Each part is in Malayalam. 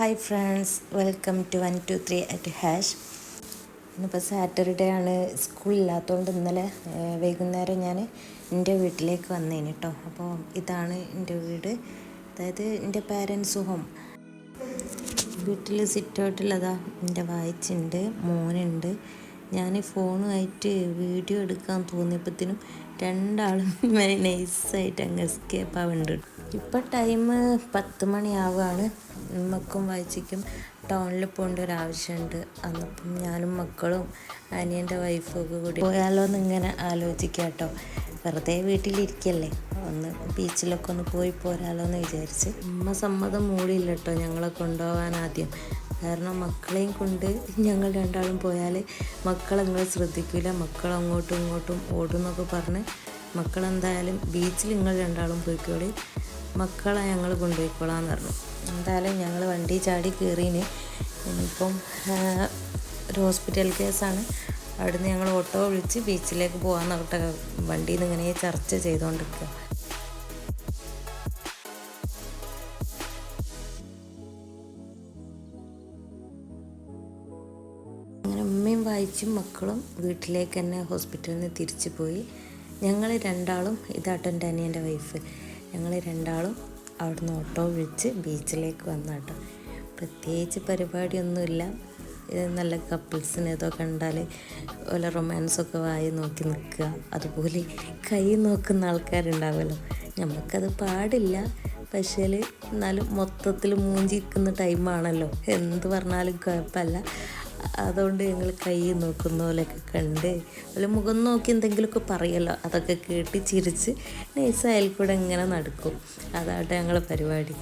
Hi friends welcome to one two three at hash ഇന്നിപ്പോൾ സാറ്റർഡേ ആണ്. സ്കൂളില്ലാത്തതുകൊണ്ട് ഇന്നലെ വൈകുന്നേരം ഞാൻ എന്റെ വീട്ടിലേക്ക് വന്നേന് കേട്ടോ അപ്പോൾ ഇതാണ് എന്റെ വീട്. അതായത് എന്റെ പാരൻസ് ഹോം വീട്ടിൽ സിറ്റ് ഔട്ടിലതാ എന്റെ വായിച്ചുണ്ട് മോനുണ്ട്. ഞാൻ ഫോണുമായിട്ട് വീഡിയോ എടുക്കാൻ തോന്നിയപ്പോഴത്തേനും രണ്ടാളും നൈസായിട്ട് അങ്ങ് എസ്കേപ്പ് ആവുന്നുണ്ട് ഇപ്പം ടൈം പത്ത് മണിയാവുകയാണ് മക്കും വായിച്ചിക്കും ടൗണിൽ പോകേണ്ട ഒരു ആവശ്യമുണ്ട് അന്നപ്പം ഞാനും മക്കളും അനിയന്റെ വൈഫും ഒക്കെ കൂടി പോയാലോ എന്ന് ഇങ്ങനെ ആലോചിക്കാം കേട്ടോ വെറുതെ വീട്ടിലിരിക്കല്ലേ. ഒന്ന് ബീച്ചിലൊക്കെ ഒന്ന് പോയി പോരാലോ എന്ന് വിചാരിച്ച്. ഉമ്മ സമ്മതം മൂടിയില്ല കേട്ടോ ഞങ്ങളെ കൊണ്ടുപോകാൻ ആദ്യം. കാരണം മക്കളെയും കൊണ്ട് ഞങ്ങൾ രണ്ടാളും പോയാൽ മക്കളെങ്ങനെ ശ്രദ്ധിക്കില്ല മക്കൾ അങ്ങോട്ടും ഇങ്ങോട്ടും ഓടും എന്നൊക്കെ പറഞ്ഞ് മക്കളെന്തായാലും ബീച്ചിൽ നിങ്ങൾ രണ്ടാളും പോയിക്കോളി. മക്കളെ ഞങ്ങൾ കൊണ്ടുപോയിക്കോളാന്ന് പറഞ്ഞു. എന്തായാലും ഞങ്ങൾ വണ്ടി ചാടി കയറിന് ഇപ്പം ഒരു ഹോസ്പിറ്റൽ കേസാണ് അവിടുന്ന് ഞങ്ങൾ ഓട്ടോ വിളിച്ച് ബീച്ചിലേക്ക് പോകാമെന്നൊക്കെ വണ്ടിയിൽ നിന്ന് ഇങ്ങനെ ചർച്ച ചെയ്തുകൊണ്ടിരിക്കുക അങ്ങനെ ഉമ്മയും വായിച്ചും മക്കളും വീട്ടിലേക്ക് തന്നെ ഹോസ്പിറ്റലിൽ നിന്ന് തിരിച്ചു പോയി. ഞങ്ങൾ രണ്ടാളും ഇതാട്ടോ എന്റെ അനിയന്റെ വൈഫ് ഞങ്ങൾ രണ്ടാളും അവിടുന്ന് ഓട്ടോ വിളിച്ച് ബീച്ചിലേക്ക് വന്നാട്ടോ. പ്രത്യേകിച്ച് പരിപാടിയൊന്നുമില്ല. നല്ല കപ്പിൾസിന് ഏതോ കണ്ടാൽ വല്ല റൊമാൻസൊക്കെ വായി നോക്കി നിൽക്കുക. അതുപോലെ കൈ നോക്കുന്ന ആൾക്കാരുണ്ടാവുമല്ലോ. നമുക്കത് പാടില്ല. പക്ഷേ എന്നാലും മൊത്തത്തിൽ മൂഞ്ചിരിക്കുന്ന ടൈമാണല്ലോ എന്ത് പറഞ്ഞാലും കുഴപ്പമില്ല. അതുകൊണ്ട് ഞങ്ങൾ കൈ നോക്കുന്ന പോലെയൊക്കെ കണ്ട് അല്ല മുഖം നോക്കി എന്തെങ്കിലുമൊക്കെ പറയുമല്ലോ അതൊക്കെ കേട്ട് ചിരിച്ച് നൈസ് അയൽ കൂടെ ഇങ്ങനെ നടക്കും. അതാട്ടെ ഞങ്ങളെ പരിപാടി.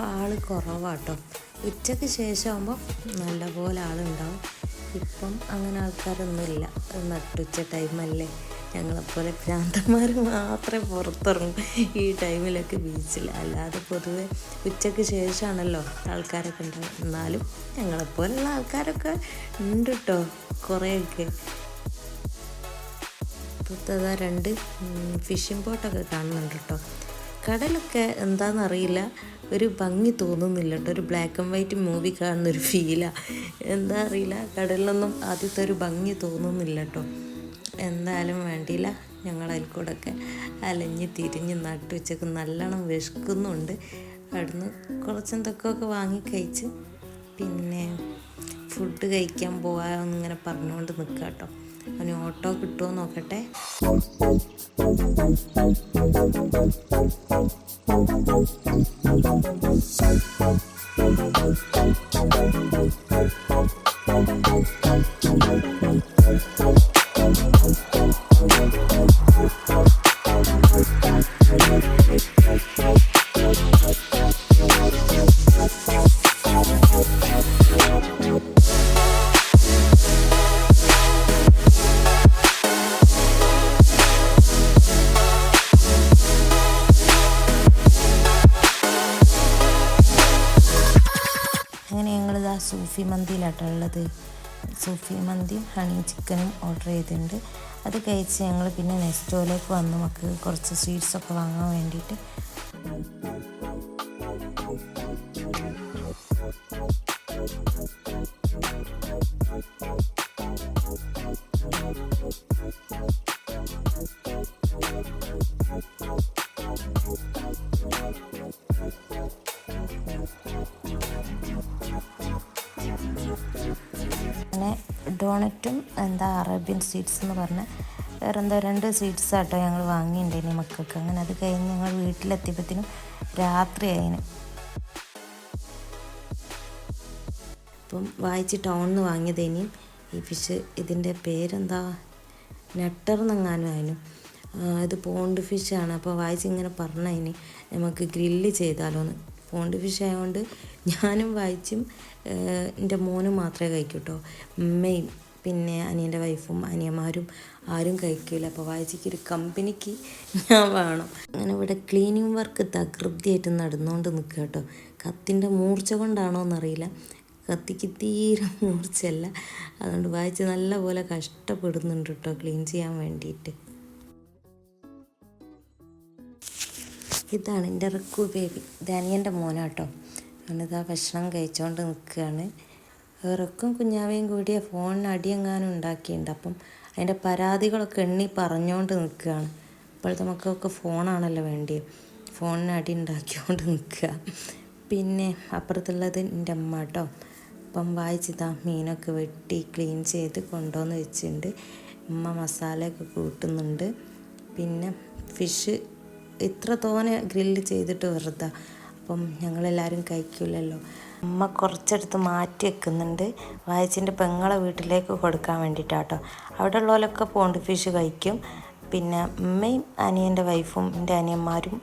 ആൾ കുറവാട്ടോ. ഉച്ചയ്ക്ക് ശേഷമാകുമ്പോൾ നല്ലപോലെ ആളുണ്ടാവും. ഇപ്പം അങ്ങനെ ആൾക്കാരൊന്നുമില്ല. നട്ടുച്ച ടൈമല്ലേ ഞങ്ങളെപ്പോലെ ഭ്രാന്തന്മാർ മാത്രമേ പുറത്തിറങ്ങും. ഈ ടൈമിലൊക്കെ ബീച്ചിൽ അല്ലാതെ പൊതുവെ ഉച്ചയ്ക്ക് ശേഷമാണല്ലോ ആൾക്കാരൊക്കെ ഉണ്ടാവും എന്നാലും ഞങ്ങളെപ്പോലുള്ള ആൾക്കാരൊക്കെ ഉണ്ട് കേട്ടോ കുറേയൊക്കെ. പുത്തതാ രണ്ട് ഫിഷിംഗ് ബോട്ടൊക്കെ കാണുന്നുണ്ട് കേട്ടോ കടലൊക്കെ എന്താണെന്നറിയില്ല ഒരു ഭംഗി തോന്നുന്നില്ല കേട്ടോ ഒരു ബ്ലാക്ക് ആൻഡ് വൈറ്റ് മൂവി കാണുന്ന ഒരു ഫീലാണ് എന്താ അറിയില്ല. കടലിലൊന്നും ആദ്യത്തെ ഒരു ഭംഗി തോന്നുന്നില്ല കേട്ടോ എന്തായാലും വേണ്ടിയില്ല. ഞങ്ങൾ അതിൽ കൂടെയൊക്കെ അലഞ്ഞ് തിരിഞ്ഞ് നട്ടു വെച്ചൊക്കെ നല്ലോണം വിശക്കുന്നുണ്ട്. അവിടുന്ന് കുറച്ചെന്തൊക്കെയൊക്കെ വാങ്ങി കഴിച്ച് പിന്നെ ഫുഡ് കഴിക്കാൻ പോകാമെന്നിങ്ങനെ പറഞ്ഞുകൊണ്ട് നിൽക്കാം കേട്ടോ അവന് ഓട്ടോ കിട്ടുമോ നോക്കട്ടെ. അങ്ങനെ മന്തിയിലാട്ടോ ഉള്ളത് സൂഫി മന്തിയും ഹണി ചിക്കനും ഓർഡർ ചെയ്തിട്ടുണ്ട്. അത് കഴിച്ച് ഞങ്ങൾ പിന്നെ നെസ്റ്റോയിലേക്ക് വന്ന് നമുക്ക് കുറച്ച് സ്വീറ്റ്സൊക്കെ വാങ്ങാൻ വേണ്ടിയിട്ട്. അങ്ങനെ ഡോണറ്റും എന്താ അറേബ്യൻ സ്വീറ്റ്സ് എന്ന് പറഞ്ഞ വേറെ എന്താ രണ്ട് സ്വീറ്റ്സ് ആട്ടോ ഞങ്ങൾ വാങ്ങിയിട്ടുണ്ടേനി മക്കൾക്ക്. അങ്ങനെ അത് കഴിഞ്ഞ് ഞങ്ങൾ വീട്ടിലെത്തിയപ്പോഴത്തേനും രാത്രി ആയിന് അപ്പം വായിച്ച് ടൗണിൽ നിന്ന് വാങ്ങിയതേനി. ഈ ഫിഷ് ഇതിന്റെ പേരെന്താ? നെട്ടർ എന്നെങ്ങാനും അതിനും ഇത് പോണ്ട് ഫിഷാണ് അപ്പോൾ വായിച്ച് ഇങ്ങനെ പറഞ്ഞതിന് നമുക്ക് ഗ്രില്ല് ചെയ്താലോന്ന്. പോണ്ട് ഫിഷ് ആയതുകൊണ്ട് ഞാനും വായിച്ചും എന്റെ മോനും മാത്രമേ കഴിക്കൂ കേട്ടോ ഉമ്മയും പിന്നെ അനിയന്റെ വൈഫും അനിയന്മാരും ആരും കഴിക്കില്ല അപ്പോൾ വായിച്ചിക്ക് ഒരു കമ്പനിക്ക് ഞാൻ വേണം. അങ്ങനെ ഇവിടെ ക്ലീനിങ് വർക്ക് തകൃതിയായിട്ട് നടന്നുകൊണ്ട് നിൽക്കുക കേട്ടോ കത്തിന്റെ മൂർച്ച കൊണ്ടാണോ എന്നറിയില്ല. കത്തിക്ക് തീരെ മൂർച്ചയല്ല. അതുകൊണ്ട് വായിച്ച് നല്ലപോലെ കഷ്ടപ്പെടുന്നുണ്ട് കേട്ടോ ക്ലീൻ ചെയ്യാൻ വേണ്ടിയിട്ട്. ഇതാണ് എന്റെ റിക്കു ബേബി. ദാനിയന്റെ മോനാട്ടോ. അവനിതാ ഭക്ഷണം കഴിച്ചുകൊണ്ട് നിൽക്കുകയാണ് റിക്കും കുഞ്ഞാവയും കൂടിയ ഫോണിന് അടിയെങ്ങാനും ഉണ്ടാക്കിയിട്ടുണ്ട് അപ്പം അതിന്റെ പരാതികളൊക്കെ എണ്ണി പറഞ്ഞുകൊണ്ട് നിൽക്കുകയാണ് ഇപ്പോഴത്തെ മക്കൾക്ക് ഫോണാണല്ലോ വേണ്ടിയത് ഫോണിന് അടി ഉണ്ടാക്കിക്കൊണ്ട് നിൽക്കുക പിന്നെ അപ്പുറത്തുള്ളത് എന്റെ അമ്മ കേട്ടോ അപ്പം വായിച്ചിതാ മീനൊക്കെ വെട്ടി ക്ലീൻ ചെയ്ത് കൊണ്ടുവന്ന് വെച്ചിട്ടുണ്ട് ഉമ്മ മസാലയൊക്കെ കൂട്ടുന്നുണ്ട്. പിന്നെ ഫിഷ് ഇത്ര തോനെ ഗ്രില്ല് ചെയ്തിട്ട് വെറുതെ. അപ്പം ഞങ്ങളെല്ലാവരും കഴിക്കില്ലല്ലോ അമ്മ കുറച്ചെടുത്ത് മാറ്റി വെക്കുന്നുണ്ട്. വായിച്ചിന്റെ പെങ്ങളെ വീട്ടിലേക്ക് കൊടുക്കാൻ വേണ്ടിയിട്ടാട്ടോ അവിടെ ഉള്ളവരൊക്കെ പോണ്ട് ഫിഷ് കഴിക്കും. പിന്നെ അമ്മയും അനിയന്റെ വൈഫും എന്റെ അനിയന്മാരും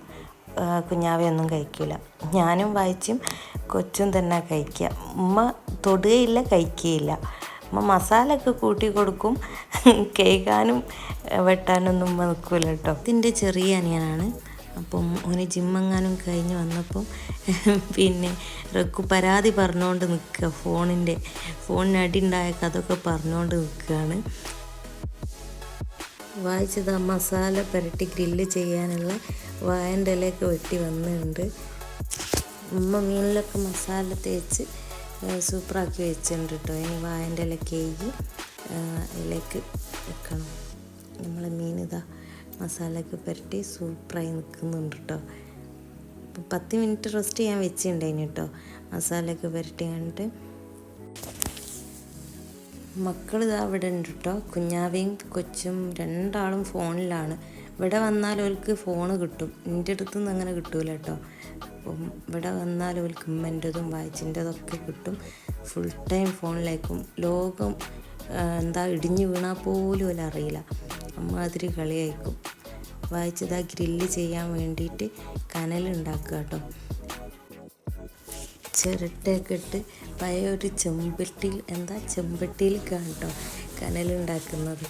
കുഞ്ഞാവയൊന്നും കഴിക്കില്ല ഞാനും വായിച്ചും കൊച്ചും തന്നെ കഴിക്കുക. ഉമ്മ തൊടുകയില്ല കഴിക്കുകയില്ല. ഉമ്മ മസാലയൊക്കെ കൂട്ടി കൊടുക്കും. കേൾക്കാനും വെട്ടാനൊന്നും നിൽക്കില്ല കേട്ടോ. ഇതിന്റെ ചെറിയ അനിയനാണ്. അപ്പം ഓന് ജിമ്മെങ്ങാനും കഴിഞ്ഞ് വന്നപ്പം പിന്നെ റക്കു പരാതി പറഞ്ഞുകൊണ്ട് നിൽക്കുക. ഫോണിന്റെ ഫോണിന് അടിയുണ്ടായ കഥയൊക്കെ പറഞ്ഞുകൊണ്ട് നിൽക്കുകയാണ്. വായിച്ചത് ആ മസാല പുരട്ടി ഗ്രില്ല് ചെയ്യാനുള്ള വായന്റെ ഇലയൊക്കെ വെട്ടി വന്നിട്ടുണ്ട്. ഉമ്മ മീനിലൊക്കെ മസാല തേച്ച് സൂപ്പറാക്കി വെച്ചിട്ടുണ്ട് കേട്ടോ ഇനി വായന്റെ ഇല കേകി ഇലക്ക് വെക്കണം. നമ്മൾ മീൻ ഇതാ മസാലയൊക്കെ പുരട്ടി സൂപ്പറായി നിൽക്കുന്നുണ്ട് കേട്ടോ പത്ത് മിനിറ്റ് റെസ്റ്റ് ചെയ്യാൻ വെച്ചിട്ടുണ്ടായിന് കേട്ടോ മസാലയൊക്കെ പുരട്ടി കണ്ടിട്ട് മക്കൾ ഇതാ ഇവിടെ ഉണ്ട് കേട്ടോ കുഞ്ഞാവയും കൊച്ചും രണ്ടാളും ഫോണിലാണ്. ഇവിടെ വന്നാൽ അവർക്ക് ഫോണ് കിട്ടും. എന്റെ അടുത്തുനിന്ന് അങ്ങനെ കിട്ടൂല കേട്ടോ അപ്പം ഇവിടെ വന്നാൽ അവർക്ക് ഉമ്മന്റെതും വായിച്ചിന്റെതൊക്കെ കിട്ടും. ഫുൾ ടൈം ഫോണിലേക്കും. ലോകം എന്താ ഇടിഞ്ഞു വീണാൽ പോലും അല്ല അറിയില്ല. അമ്മാതിരി കളിയായിരിക്കും. വായിച്ചതാ ഗ്രില്ല് ചെയ്യാൻ വേണ്ടിയിട്ട് കനലുണ്ടാക്കുക കേട്ടോ. ചിരട്ടയൊക്കെ ഇട്ട് പഴയ ഒരു ചെമ്പട്ടിയിൽ എന്താ ചെമ്പട്ടിയിൽ കേട്ടോ കനലുണ്ടാക്കുന്നത്.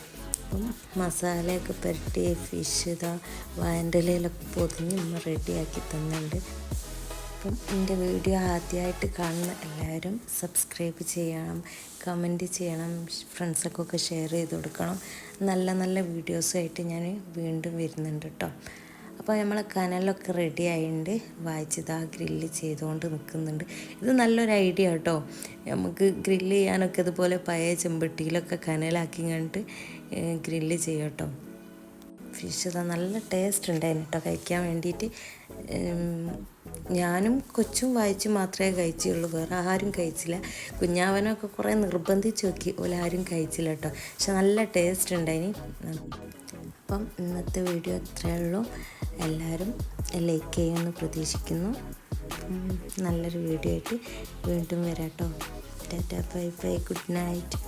അപ്പം മസാലയൊക്കെ പുരട്ടി ഫിഷ് ഇതാ വാൻഡലയിലൊക്കെ പൊതിഞ്ഞ് ഉമ്മ റെഡിയാക്കി തന്നിട്ടുണ്ട്. അപ്പം എന്റെ വീഡിയോ ആദ്യമായിട്ട് കാണുന്ന എല്ലാവരും സബ്സ്ക്രൈബ് ചെയ്യണം കമന്റ് ചെയ്യണം ഫ്രണ്ട്സൊക്കെ ഷെയർ ചെയ്ത് കൊടുക്കണം. നല്ല നല്ല വീഡിയോസുമായിട്ട് ഞാൻ വീണ്ടും വരുന്നുണ്ട് കേട്ടോ അപ്പോൾ നമ്മൾ കനലൊക്കെ റെഡി ആയിട്ടുണ്ട് വായിച്ചത് ആ ഗ്രില്ല് ചെയ്തുകൊണ്ട് നിൽക്കുന്നുണ്ട് ഇത് നല്ലൊരു ഐഡിയ കേട്ടോ നമുക്ക് ഗ്രില്ല് ചെയ്യാനൊക്കെ ഇതുപോലെ പഴയ ചെമ്പട്ടിയിലൊക്കെ കനലാക്കി കണ്ടിട്ട് ഗ്രില്ല് ചെയ്യാം കേട്ടോ ഫിഷ് ഇതാ നല്ല ടേസ്റ്റ് ഉണ്ടായിരുന്നു കേട്ടോ കഴിക്കാൻ വേണ്ടിയിട്ട് ഞാനും കൊച്ചും വായിച്ച് മാത്രമേ കഴിച്ചുള്ളൂ. വേറെ ആരും കഴിച്ചില്ല. കുഞ്ഞാവനൊക്കെ കുറേ നിർബന്ധിച്ച് നോക്കി. ഓലാരും കഴിച്ചില്ല കേട്ടോ പക്ഷെ നല്ല ടേസ്റ്റ് ഉണ്ടായിന്. അപ്പം ഇന്നത്തെ വീഡിയോ ഇത്രയേ ഉള്ളൂ. എല്ലാവരും ലൈക്ക് ചെയ്യുമെന്ന് പ്രതീക്ഷിക്കുന്നു. നല്ലൊരു വീഡിയോ ആയിട്ട് വീണ്ടും വരാം കേട്ടോ tata bye bye good night